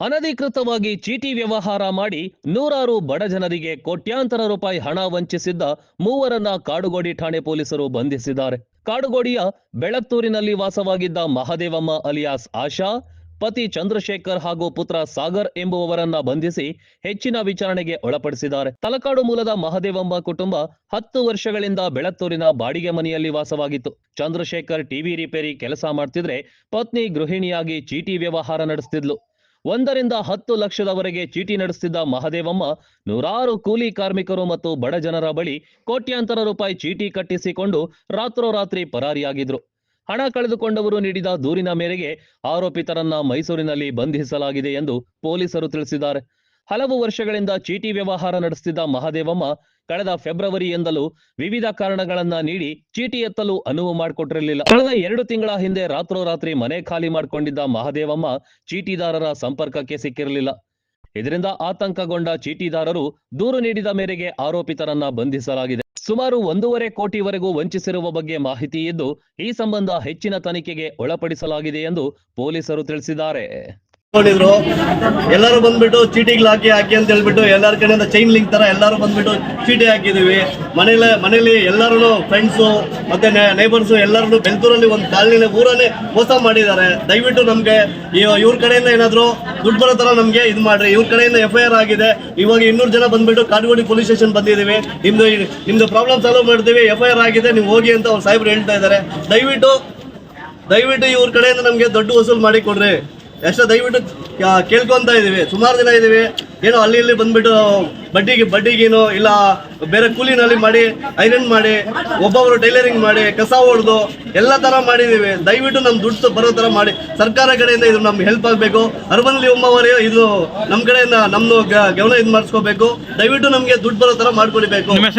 ಅನಧಿಕೃತವಾಗಿ ಚೀಟಿ ವ್ಯವಹಾರ ಮಾಡಿ ನೂರಾರು ಬಡ ಜನರಿಗೆ ಕೋಟ್ಯಾಂತರ ರೂಪಾಯಿ ಹಣ ವಂಚಿಸಿದ್ದ ಮೂವರನ್ನ ಕಾಡುಗೋಡಿ ಠಾಣೆ ಪೊಲೀಸರು ಬಂಧಿಸಿದ್ದಾರೆ. ಕಾಡುಗೋಡಿಯ ಬೆಳತ್ತೂರಿನಲ್ಲಿ ವಾಸವಾಗಿದ್ದ ಮಹದೇವಮ್ಮ ಅಲಿಯಾಸ್ ಆಶಾ, ಪತಿ ಚಂದ್ರಶೇಖರ್ ಹಾಗೂ ಪುತ್ರ ಸಾಗರ್ ಎಂಬುವವರನ್ನ ಬಂಧಿಸಿ ಹೆಚ್ಚಿನ ವಿಚಾರಣೆಗೆ ಒಳಪಡಿಸಿದ್ದಾರೆ. ತಲಕಾಡು ಮೂಲದ ಮಹದೇವಮ್ಮ ಕುಟುಂಬ ಹತ್ತು ವರ್ಷಗಳಿಂದ ಬೆಳತ್ತೂರಿನ ಬಾಡಿಗೆ ಮನೆಯಲ್ಲಿ ವಾಸವಾಗಿತ್ತು. ಚಂದ್ರಶೇಖರ್ ಟಿವಿ ರಿಪೇರಿ ಕೆಲಸ ಮಾಡ್ತಿದ್ರೆ ಪತ್ನಿ ಗೃಹಿಣಿಯಾಗಿ ಚೀಟಿ ವ್ಯವಹಾರ ನಡೆಸ್ತಿದ್ಲು. ಒಂದರಿಂದ ಹತ್ತು ಲಕ್ಷದವರೆಗೆ ಚೀಟಿ ನಡೆಸುತ್ತಿದ್ದ ಮಹದೇವಮ್ಮ ನೂರಾರು ಕೂಲಿ ಕಾರ್ಮಿಕರು ಮತ್ತು ಬಡ ಜನರ ಬಳಿ ಕೋಟ್ಯಾಂತರ ರೂಪಾಯಿ ಚೀಟಿ ಕಟ್ಟಿಸಿಕೊಂಡು ರಾತ್ರೋರಾತ್ರಿ ಪರಾರಿಯಾಗಿದ್ರು. ಹಣ ಕಳೆದುಕೊಂಡವರು ನೀಡಿದ ದೂರಿನ ಮೇರೆಗೆ ಆರೋಪಿತರನ್ನ ಮೈಸೂರಿನಲ್ಲಿ ಬಂಧಿಸಲಾಗಿದೆ ಎಂದು ಪೊಲೀಸರು ತಿಳಿಸಿದ್ದಾರೆ. ಹಲವು ವರ್ಷಗಳಿಂದ ಚೀಟಿ ವ್ಯವಹಾರ ನಡೆಸುತ್ತಿದ್ದ ಮಹದೇವಮ್ಮ ಕಳೆದ ಫೆಬ್ರವರಿಯಿಂದಲೂ ವಿವಿಧ ಕಾರಣಗಳನ್ನ ನೀಡಿ ಚೀಟಿ ಎತ್ತಲು ಅನುವು ಮಾಡಿಕೊಟ್ಟಿರಲಿಲ್ಲ. ಕಳೆದ ಎರಡು ತಿಂಗಳ ಹಿಂದೆ ರಾತ್ರೋರಾತ್ರಿ ಮನೆ ಖಾಲಿ ಮಾಡಿಕೊಂಡಿದ್ದ ಮಹಾದೇವಮ್ಮ ಚೀಟಿದಾರರ ಸಂಪರ್ಕಕ್ಕೆ ಸಿಕ್ಕಿರಲಿಲ್ಲ. ಇದರಿಂದ ಆತಂಕಗೊಂಡ ಚೀಟಿದಾರರು ದೂರು ನೀಡಿದ ಮೇರೆಗೆ ಆರೋಪಿತರನ್ನ ಬಂಧಿಸಲಾಗಿದೆ. ಸುಮಾರು ಒಂದೂವರೆ ಕೋಟಿವರೆಗೂ ವಂಚಿಸಿರುವ ಬಗ್ಗೆ ಮಾಹಿತಿ ಇದ್ದು, ಈ ಸಂಬಂಧ ಹೆಚ್ಚಿನ ತನಿಖೆಗೆ ಒಳಪಡಿಸಲಾಗಿದೆ ಎಂದು ಪೊಲೀಸರು ತಿಳಿಸಿದ್ದಾರೆ. ನೋಡಿದ್ರು. ಎಲ್ಲರೂ ಬಂದ್ಬಿಟ್ಟು ಚೀಟಿಗಳು ಹಾಕಿ ಹಾಕಿ ಅಂತ ಹೇಳ್ಬಿಟ್ಟು ಎಲ್ಲರ ಕಡೆಯಿಂದ ಚೈನ್ ಲಿಂಕ್ ತರ ಎಲ್ಲರೂ ಬಂದ್ಬಿಟ್ಟು ಚೀಟಿ ಹಾಕಿದೀವಿ. ಮನೇಲಿ ಮನೇಲಿ ಎಲ್ಲರೂ ಫ್ರೆಂಡ್ಸು ಮತ್ತೆ ನೇಬರ್ಸು ಎಲ್ಲರೂ ಬೆಲ್ತೂರಲ್ಲಿ ಒಂದು ಕಾಲಿನ ಊರನ್ನೇ ಮೋಸ ಮಾಡಿದ್ದಾರೆ. ದಯವಿಟ್ಟು ನಮ್ಗೆ ಇವ್ರ ಕಡೆಯಿಂದ ಏನಾದರೂ ದುಡ್ಡು ಬರೋ ತರ ನಮಗೆ ಇದು ಮಾಡ್ರಿ. ಇವ್ರ ಕಡೆಯಿಂದ ಎಫ್ ಐ ಆರ್ ಆಗಿದೆ. ಇವಾಗ ಇನ್ನೂರು ಜನ ಬಂದ್ಬಿಟ್ಟು ಕಾಡುಗೋಡಿ ಪೊಲೀಸ್ ಸ್ಟೇಷನ್ ಬಂದಿದ್ದೀವಿ ನಿಮ್ದು ನಿಮ್ದು ಪ್ರಾಬ್ಲಮ್ ಸಾಲ್ವ್ ಮಾಡ್ತೀವಿ. ಎಫ್ ಐ ಆರ್ ಆಗಿದೆ. ನೀವು ಹೋಗಿ ಅಂತ ಅವ್ರು ಸಾಹೇಬ್ರು ಹೇಳ್ತಾ ಇದ್ದಾರೆ ದಯವಿಟ್ಟು ದಯವಿಟ್ಟು ಇವ್ರ ಕಡೆಯಿಂದ ನಮಗೆ ದೊಡ್ಡ ವಸೂಲು ಮಾಡಿ ಕೊಡ್ರಿ. ಎಷ್ಟೋ ದಯವಿಟ್ಟು ಕೇಳ್ಕೊತಾ ಇದೀವಿ ಸುಮಾರು ದಿನ ಇದೀವಿ ಏನೋ ಅಲ್ಲಿ ಇಲ್ಲಿ ಬಂದ್ಬಿಟ್ಟು ಬಡ್ಡಿಗೆ ಬಡ್ಡಿಗೇನೋ ಇಲ್ಲ ಬೇರೆ ಕೂಲಿನಲ್ಲಿ ಮಾಡಿ ಐರನ್ ಮಾಡಿ ಒಬ್ಬೊಬ್ರು ಟೈಲರಿಂಗ್ ಮಾಡಿ ಕಸ ಹೊಡೆದು ಎಲ್ಲ ತರ ಮಾಡಿದೀವಿ ದಯವಿಟ್ಟು ನಮ್ಮ ದುಡ್ಡು ಬರೋ ಥರ ಮಾಡಿ. ಸರ್ಕಾರ ಕಡೆಯಿಂದ ಇದು ನಮ್ಗೆ ಹೆಲ್ಪ್ ಆಗಬೇಕು. ಅರ್ಬನ್ಲಿ ಉಮ್ಮವರೇ ಇದು ನಮ್ಮ ಕಡೆಯಿಂದ ಗ- ಗಮನ ಇದು ಮಾಡಿಸ್ಕೋಬೇಕು. ದಯವಿಟ್ಟು ನಮಗೆ ದುಡ್ಡು ಬರೋ ತರ ಮಾಡ್ಕೊಡ್ಬೇಕು. ನಿಮ್ಮ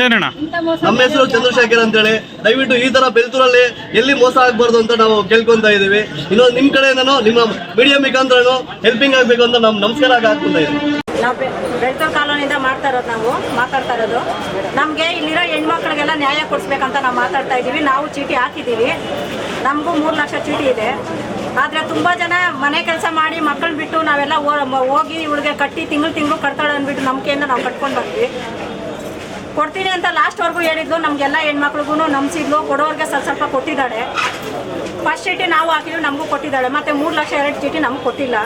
ನಮ್ಮ ಹೆಸರು ಚಂದ್ರಶೇಖರ್ ಅಂತೇಳಿ. ದಯವಿಟ್ಟು ಈ ತರ ಬೆಲ್ತೂರಲ್ಲಿ ಎಲ್ಲಿ ಮೋಸ ಆಗ್ಬಾರ್ದು ಅಂತ ನಾವು ಕೇಳ್ಕೊಂತ ಇದೀವಿ ಇನ್ನೊಂದು ನಿಮ್ಮ ಕಡೆಯಿಂದನೂ ನಿಮ್ಮ ಮೀಡಿಯಾ ಮುಖಾಂತರನೂ ಹೆಲ್ಪಿಂಗ್ ಆಗಬೇಕು ಅಂತ ನಮ್ ನಮಸ್ಕಾರ ಹಾಕೊಂತ ಇದೀವಿ ನಾವು ಬೆಳ್ತೂರು ಕಾಲೋನಿಯಿಂದ ಮಾಡ್ತಾ ಇರೋದು ನಾವು, ಮಾತಾಡ್ತಾ ಇರೋದು. ನಮಗೆ ಇಲ್ಲಿರೋ ಹೆಣ್ಮಕ್ಳಿಗೆಲ್ಲ ನ್ಯಾಯ ಕೊಡಿಸ್ಬೇಕಂತ ನಾವು ಮಾತಾಡ್ತಾ ಇದ್ದೀವಿ. ನಾವು ಚೀಟಿ ಹಾಕಿದ್ದೀವಿ. ನಮಗೂ ಮೂರು ಲಕ್ಷ ಚೀಟಿ ಇದೆ. ಆದರೆ ತುಂಬ ಜನ ಮನೆ ಕೆಲಸ ಮಾಡಿ ಮಕ್ಕಳು ಬಿಟ್ಟು ನಾವೆಲ್ಲ ಹೋಗಿ ಇವಳಿಗೆ ಕಟ್ಟಿ ತಿಂಗಳು ತಿಂಗಳು ಕಟ್ತಾಳೆ ಅಂದ್ಬಿಟ್ಟು ನಂಬಿಕೆಯಿಂದ ನಾವು ಕಟ್ಕೊಂಡು ಬಂದ್ವಿ. ಕೊಡ್ತೀನಿ ಅಂತ ಲಾಸ್ಟ್ವರೆಗೂ ಹೇಳಿದ್ಲು. ನಮಗೆಲ್ಲ ಹೆಣ್ಮಕ್ಳಿಗೂ ನಂಬಿಸಿದ್ಲು. ಕೊಡೋರಿಗೆ ಸ್ವಲ್ಪ ಸ್ವಲ್ಪ ಕೊಟ್ಟಿದ್ದಾಳೆ. ಫಸ್ಟ್ ಚೀಟಿ ನಾವು ಹಾಕಿದ್ವಿ, ನಮಗೂ ಕೊಟ್ಟಿದ್ದಾಳೆ. ಮತ್ತು ಮೂರು ಲಕ್ಷ ಎರಡು ಚೀಟಿ ನಮ್ಗೆ ಕೊಟ್ಟಿಲ್ಲ.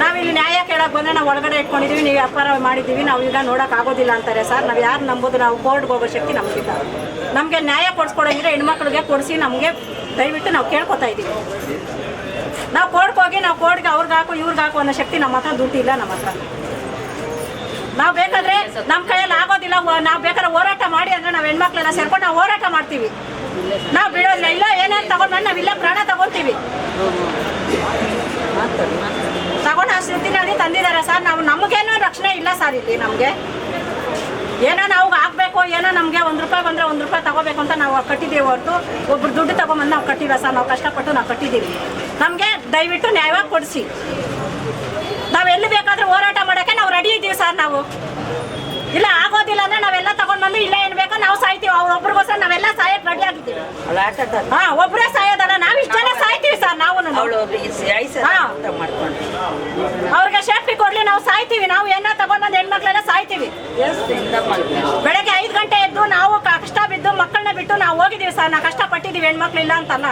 ನಾವಿಲ್ಲಿ ನ್ಯಾಯ ಕೇಳಕ್ಕೆ ಬಂದರೆ ನಾವು ಒಳಗಡೆ ಇಟ್ಕೊಂಡಿದ್ದೀವಿ ನೀವು ವ್ಯಾಪಾರ ಮಾಡಿದ್ದೀವಿ ನಾವು ಈಗ ನೋಡೋಕೆ ಆಗೋದಿಲ್ಲ ಅಂತಾರೆ ಸರ್. ನಾವು ಯಾರು ನಂಬೋದು, ನಾವು ಕೋರ್ಟ್ಗೆ ಹೋಗೋ ಶಕ್ತಿ ನಮಗಿಲ್ಲ ನಮಗೆ ನ್ಯಾಯ ಕೊಡಿಸ್ಕೊಡಂಗಿದ್ರೆ ಹೆಣ್ಮಕ್ಳಿಗೆ ಕೊಡಿಸಿ ನಮಗೆ ದಯವಿಟ್ಟು ನಾವು ಕೇಳ್ಕೊತಾ ಇದ್ದೀವಿ ನಾವು ಕೋರ್ಟ್ಗೆ ಹೋಗಿ, ನಾವು ಕೋರ್ಟ್ಗೆ ಅವ್ರಿಗೆ ಹಾಕು, ಇವ್ರಿಗೆ ಹಾಕು ಅನ್ನೋ ಶಕ್ತಿ ನಮ್ಮ ಹತ್ರ ದುಡ್ಡಿಲ್ಲ ನಮ್ಮ ಹತ್ರ. ನಾವು ಬೇಕಾದ್ರೆ ನಮ್ಮ ಕೈಯಲ್ಲಿ ಆಗೋದಿಲ್ಲ ನಾವು ಬೇಕಾದ್ರೆ ಹೋರಾಟ ಮಾಡಿ ಅಂದ್ರೆ ನಾವು ಹೆಣ್ಮಕ್ಳೆಲ್ಲ ಸೇರ್ಕೊಂಡು ನಾವು ಹೋರಾಟ ಮಾಡ್ತೀವಿ. ನಾವು ಬಿಡೋದಿಲ್ಲ. ಇಲ್ಲ ಏನೇನು ತಗೊಂಡ್ಬಂದು ನಾವಿಲ್ಲ ಪ್ರಾಣ ತಗೊಂತೀವಿ. ಸ್ಥಿತಿನಲ್ಲಿ ತಂದಿದ್ದಾರೆ ಸರ್. ನಾವು ನಮಗೇನೋ ರಕ್ಷಣೆ ಇಲ್ಲ ಸರ್ ಇಲ್ಲಿ ನಮಗೆ. ಏನೋ ನಾವು ಆಗಬೇಕು, ಏನೋ ನಮಗೆ ಒಂದು ರೂಪಾಯಿ ಬಂದರೆ ಒಂದು ರೂಪಾಯಿ ತಗೋಬೇಕು ಅಂತ ನಾವು ಕಟ್ಟಿದ್ದೀವಿ ಹೊರತು. ಒಬ್ರು ದುಡ್ಡು ತೊಗೊಂಬಂದು ನಾವು ಕಟ್ಟಿಲ್ಲ ಸರ್. ನಾವು ಕಷ್ಟಪಟ್ಟು ನಾವು ಕಟ್ಟಿದ್ದೀವಿ. ನಮಗೆ ದಯವಿಟ್ಟು ನ್ಯಾಯವಾಗಿ ಕೊಡಿಸಿ. ನಾವು ಎಲ್ಲಿ ಬೇಕಾದರೂ ಹೋರಾಟ ಮಾಡೋಕ್ಕೆ ನಾವು ರೆಡಿ ಇದ್ದೀವಿ ಸರ್ ನಾವು. ಇಲ್ಲ ಆಗೋದಿಲ್ಲ ಅಂದ್ರೆ ನಾವೆಲ್ಲ ತಗೊಂಡ್ ಬಂದು ಇಲ್ಲ ಏನ್ ಬೇಕೋ ನಾವು ಸಾಯ್ತೀವಿ. ಅವ್ರ ಒಬ್ರಿಗೋಸ್ಕರ ನಾವೆಲ್ಲ ಸಾಯಕ್ ರೆಡಿ ಆಗಿದ್ದೀವಿ. ಹಾ ಒಬ್ರೇ ಸಾಯೋದಲ್ಲ ನಾವ್ ಇಷ್ಟ ಜನ ಸಾಯ್ತೀವಿ ಸರ್ ನಾವು ಹಾ. ಅವ್ರಿಗೆ ಸೇಫ್ಟಿ ಕೊಡ್ಲಿ ನಾವು ಸಾಯ್ತೀವಿ. ನಾವು ಏನ ತಗೊಂಡ್ ಬಂದು ಹೆಣ್ಮಕ್ಳೆಲ್ಲ ಸಾಯ್ತೀವಿ. ಬೆಳಗ್ಗೆ ಐದು ಗಂಟೆ ಎದ್ದು ನಾವು ಕಷ್ಟ ಬಿದ್ದು ಮಕ್ಕಳನ್ನ ಬಿಟ್ಟು ನಾವು ಹೋಗಿದೀವಿ ಸರ್. ನಾವು ಕಷ್ಟ ಪಟ್ಟಿದೀವಿ ಹೆಣ್ಮಕ್ಳು ಇಲ್ಲ ಅಂತಲ್ಲ.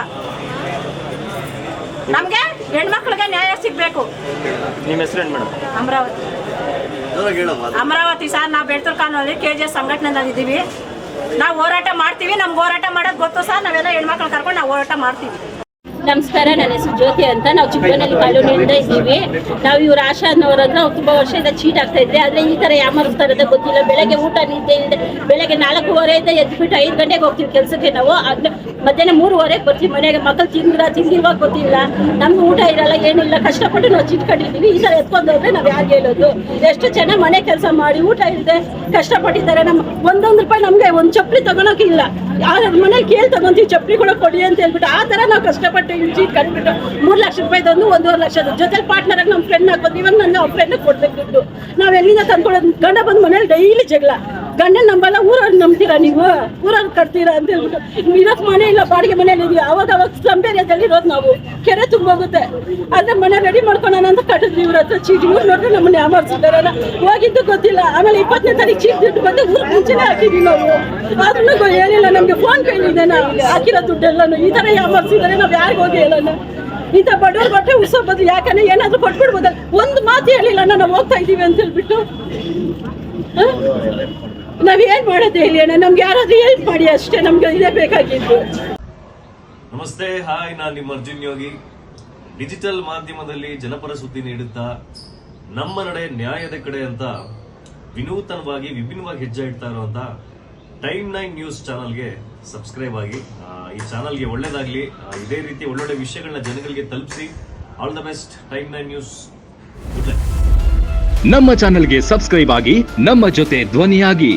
ನಮ್ಗೆ ಹೆಣ್ಮಕ್ಳಿಗೆ ನ್ಯಾಯ ಸಿಗ್ಬೇಕು. ನಿಮ್ಮ ಹೆಸರು ಅಮರಾವತಿ. ಅಮರಾವತಿ ಸರ್, ನಾವು ಬೆಳ್ತೂರ್ ಕಾನೂನಲ್ಲಿ ಕೆ ಜಿ ಎಸ್ ಸಂಘಟನೆದಾಗಿದ್ದೀವಿ ನಾವು ಹೋರಾಟ ಮಾಡ್ತೀವಿ, ನಮ್ಗೆ ಹೋರಾಟ ಮಾಡೋದು ಗೊತ್ತು ಸರ್, ನಾವೆಲ್ಲ ಹೆಣ್ಮಕ್ಳು ಕರ್ಕೊಂಡು ನಾವು ಹೋರಾಟ ಮಾಡ್ತೀವಿ. ನಮಸ್ಕಾರ, ನನ್ನ ಹೆಸರು ಜ್ಯೋತಿ ಅಂತ. ನಾವು ಚಿಕ್ಕಬಳ್ಳಿ ಕಾಲೋನಿಯಿಂದ ಇದ್ದೀವಿ. ನಾವು ಇವ್ರ ಆಶಾ ಅನ್ನೋರ ಹತ್ರ ತುಂಬ ವರ್ಷದಿಂದ ಚೀಟ್ ಆಗ್ತಾ ಇದ್ರೆ. ಆದರೆ ಈ ಥರ ಅಂತ ಗೊತ್ತಿಲ್ಲ. ಬೆಳಗ್ಗೆ ಊಟ ನಿದ್ದೆ ಇಲ್ಲದೆ ಬೆಳಗ್ಗೆ ನಾಲ್ಕೂವರೆಯಿಂದ ಎದ್ಬಿಟ್ಟು ಐದು ಗಂಟೆಗೆ ಹೋಗ್ತೀವಿ ಕೆಲಸಕ್ಕೆ ನಾವು. ಅದ್ನ ಮಧ್ಯಾಹ್ನ ಮೂರುವರೆಗೆ ಬರ್ತೀವಿ ಮನೆಗೆ. ಮಕ್ಕಳು ತಿಂದ್ರ, ತಿಂದಿರುವಾಗ ಗೊತ್ತಿಲ್ಲ. ನಮ್ಗೆ ಊಟ ಇರಲ್ಲ ಏನಿಲ್ಲ ಕಷ್ಟಪಟ್ಟು ನಾವು ಚೀಟ್ ಕಟ್ಟಿದ್ದೀವಿ. ಈ ಥರ ಎತ್ಕೊಂಡು ಹೋದ್ರೆ ನಾವು ಯಾರು ಹೇಳೋದು? ಎಷ್ಟು ಚೆನ್ನಾಗಿ ಮನೆ ಕೆಲಸ ಮಾಡಿ ಊಟ ಇಲ್ಲದೆ ಕಷ್ಟಪಟ್ಟಿದ್ದಾರೆ. ನಮ್ಮ ಒಂದೊಂದು ರೂಪಾಯಿ ನಮಗೆ ಒಂದು ಚಪ್ಪಲಿ ತಗೊಳಕ್ಕಿಲ್ಲ ಇಲ್ಲ. ಮನೇಲಿ ಕೇಳಿ ತಗೊಂತೀವಿ, ಚಪ್ಪಲಿ ಕೂಡ ಕೊಡಿ ಅಂತ ಹೇಳ್ಬಿಟ್ಟು ಆ ಥರ ನಾವು ಕಷ್ಟಪಟ್ಟು ಚೀಟ್ ಕಟ್ಬಿಟ್ಟು ಮೂರು ಲಕ್ಷ ರೂಪಾಯಿದೊಂದು ಒಂದೂವರೆ ಲಕ್ಷದ ಜೊತೆ ಪಾರ್ಟ್ನರ್ ನಮ್ಮ ಫ್ರೆಂಡ್ ಹಾಕೋದು ಇವಾಗ ನನ್ನ ಫ್ರೆಂಡ್ ಕೊಡ್ಬೇಕು ದುಡ್ಡು. ನಾವು ಎಲ್ಲಿಂದ ತಂದ್ಕೊಳ್ಳೋದು? ಗಂಡ ಬಂದು ಮನೇಲಿ ಡೈಲಿ ಜಗಳ. ಗಂಡನ ನಂಬಲ್ಲ, ಊರವ್ರು ನಂಬ್ತೀರಾ ನೀವು? ಊರವ್ರು ಕಟ್ತೀರಾ ಅಂತ ಹೇಳ್ಬಿಟ್ಟು ಇರೋಕ್ ಮನೆ ಇಲ್ಲ, ಬಾಡಿಗೆ ಮನೇಲಿ ಇದೀವಿ ಅವಾಗ ಅವಾಗ ಸಂಬೇರಿಯದಲ್ಲಿ ಇರೋದು ನಾವು. ಕೆರೆ ತುಂಬೋಗುತ್ತೆ. ಅದ್ರ ಮನೆ ರೆಡಿ ಮಾಡ್ಕೊಳ್ಳೋಣ ಅಂತ ಕಟ್ಟಿದ್ವಿ ಇವ್ರ ಹತ್ರ ಚೀಟಿ. ಇವ್ರು ನೋಡಿದ್ರೆ ನಮ್ಮನ್ನ ಯಾಮಾರ್ಸಿದಾರಲ್ಲ ಹೋಗಿದ್ದು ಗೊತ್ತಿಲ್ಲ. ಆಮೇಲೆ ಇಪ್ಪತ್ತನೇ ತಾರೀಕು ಚೀಟಿ ದುಡ್ಡು ಬಂದು ಊರು ಮುಂಚೆನೆ ಹಾಕಿದ್ವಿ ನಾವು. ಆದ್ರೂ ಏನಿಲ್ಲ, ನಮ್ಗೆ ಫೋನ್ ಪೇ ಇದೆ ಹಾಕಿರೋ ದುಡ್ಡೆಲ್ಲನೂ. ಈ ತರ ಯಾಮಾರ್ಸಿದಾರೆ ನಾವ್ ಯಾರಿಗೆ ಹೋಗಿ ಹೇಳೋಣ ಇಂಥ ಬಡವ್ರ ಬಟ್ಟೆ ಉಸೋಬೋದು ಯಾಕಂದ್ರೆ ಏನಾದ್ರೂ ಕೊಟ್ಬಿಡ್ಬೋದಲ್ಲ. ಒಂದು ಮಾತು ಹೇಳಿಲ್ಲ ನಾವು ಹೋಗ್ತಾ ಇದೀವಿ ಅಂತ ಹೇಳ್ಬಿಟ್ಟು. ಹ? ನಾವ್ ಏನ್ ಮಾಡೋದು ಹೇಳಿ ಅಣ್ಣ? ನಮ್ಗೆ ಯಾರಾದ್ರೂ ಹೆಲ್ಪ್ ಮಾಡಿ ಅಷ್ಟೇ, ನಮ್ಗೆ ಇದೇ ಬೇಕಾಗಿದ್ದು. ನಮಸ್ತೆ, ಹಾಯ್, ನಾನು ನಿಮ್ಮ ಅರ್ಜುನ್ ಯೋಗಿ. ಡಿಜಿಟಲ್ ಮಾಧ್ಯಮದಲ್ಲಿ ಜನಪರ ಸುದ್ದಿ ನೀಡುತ್ತಾ ನಮ್ಮ ನಡೆ ನ್ಯಾಯದ ಕಡೆ ಅಂತ ವಿನೂತನವಾಗಿ, ವಿಭಿನ್ನವಾಗಿ ಹೆಜ್ಜೆ ಇಡ್ತಾ ಇರುವಂತ ಟೈಮ್ ನೈನ್ ನ್ಯೂಸ್ ಚಾನಲ್ಗೆ ಸಬ್ಸ್ಕ್ರೈಬ್ ಆಗಿ ಈ ಚಾನಲ್ಗೆ ಒಳ್ಳೇದಾಗ್ಲಿ ಇದೇ ರೀತಿ ಒಳ್ಳೊಳ್ಳೆ ವಿಷಯಗಳನ್ನ ಜನಗಳಿಗೆ ತಲುಪಿಸಿ. All the best, time nine news. ನಮ್ಮ ಚಾನೆಲ್ಗೆ ಸಬ್ಸ್ಕ್ರೈಬ್ ಆಗಿ ನಮ್ಮ ಜೊತೆ ಧ್ವನಿಯಾಗಿ.